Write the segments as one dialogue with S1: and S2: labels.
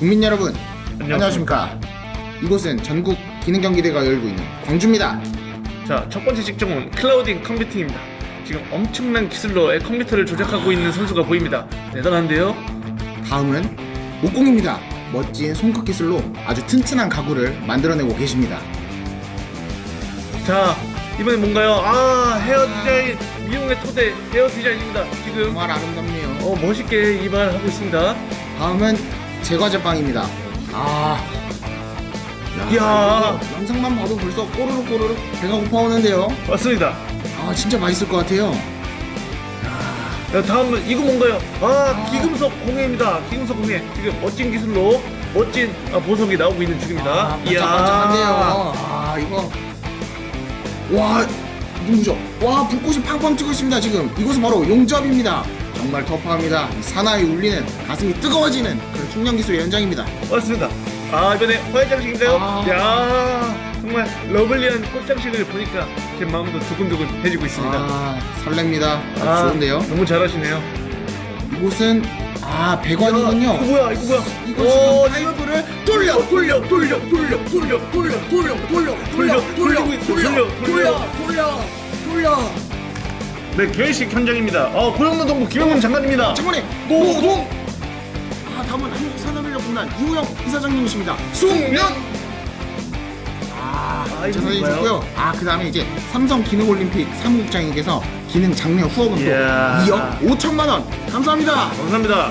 S1: 국민 여러분 안녕하십니까 이곳은 전국 기능 경기대가 열고 있는 광주입니다
S2: 자, 첫 번째 직종은 클라우딩 컴퓨팅입니다. 지금 엄청난 기술로 컴퓨터를 조작하고 있는 선수가 보입니다. 대단한데요?
S1: 다음은 목공입니다 멋진 손끝 기술로 아주 튼튼한 가구를 만들어내고 계십니다
S2: 자, 이번엔 뭔가요? 아, 헤어 디자인, 미용의 토대 헤어 디자인입니다. 지금
S1: 정말 아름답네요
S2: 어, 멋있게 이발하고 있습니다.
S1: 다음은 제과제빵입니다 아
S2: 이야.
S1: 이거 영상만 봐도 벌써 꼬르륵 꼬르륵 배가 고파오는데요
S2: 맞습니다.
S1: 아 진짜 맛있을 것 같아요
S2: 자, 다음은 이거 뭔가요? 아, 기금속 공예입니다. 기금속 공예. 지금 멋진 기술로 멋진 아, 보석이 나오고 있는 중입니다.
S1: 아, 반짝반짝한데요. 아, 이거. 와, 누구죠? 와, 불꽃이 팡팡 튀고 있습니다, 지금. 이곳은 바로 용접입니다. 정말 터프합니다. 이 사나이 울리는 가슴이 뜨거워지는 그런 충전 기술의 현장입니다.
S2: 맞습니다. 아 이번에 화장식인데요.
S1: 아.
S2: 야 정말 러블리한 꽃장식을 보니까 제 마음도 두근두근 해지고 있습니다.
S1: 아, 설렙니다. 아주
S2: 아,
S1: 좋은데요.
S2: 너무 잘하시네요.
S1: 이곳은, 아, 배관이군요.
S2: 이거 뭐야? 이거 뭐야?
S1: 이거
S2: 오,
S1: 지금 파이프를 돌려, 돌려, 돌려, 돌려, 돌려, 돌려, 돌려, 돌려, 돌려,
S2: 돌려, 돌리고 있어,
S1: 돌려,
S2: 돌려,
S1: 돌려, 돌려, 돌려.
S2: 네 결식 현장입니다. 어 고용노동부 김영문 장관입니다.
S1: 장관님 노동 아 다음은 한국산업인력공단 이우영 이사장님이십니다 숙명 아
S2: 아, 이거
S1: 저 사진
S2: 뭔가요?
S1: 좋고요 아 그 다음에 이제 삼성 기능올림픽 사무국장님께서 기능 장려 후원금 또
S2: 이야.
S1: 2억 5천만 원 감사합니다
S2: 감사합니다.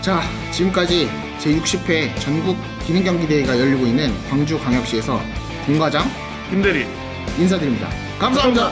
S1: 자 지금까지 제 60회 전국 기능경기대회가 열리고 있는 광주광역시에서 공과장
S2: 김대리
S1: 인사드립니다 감사합니다.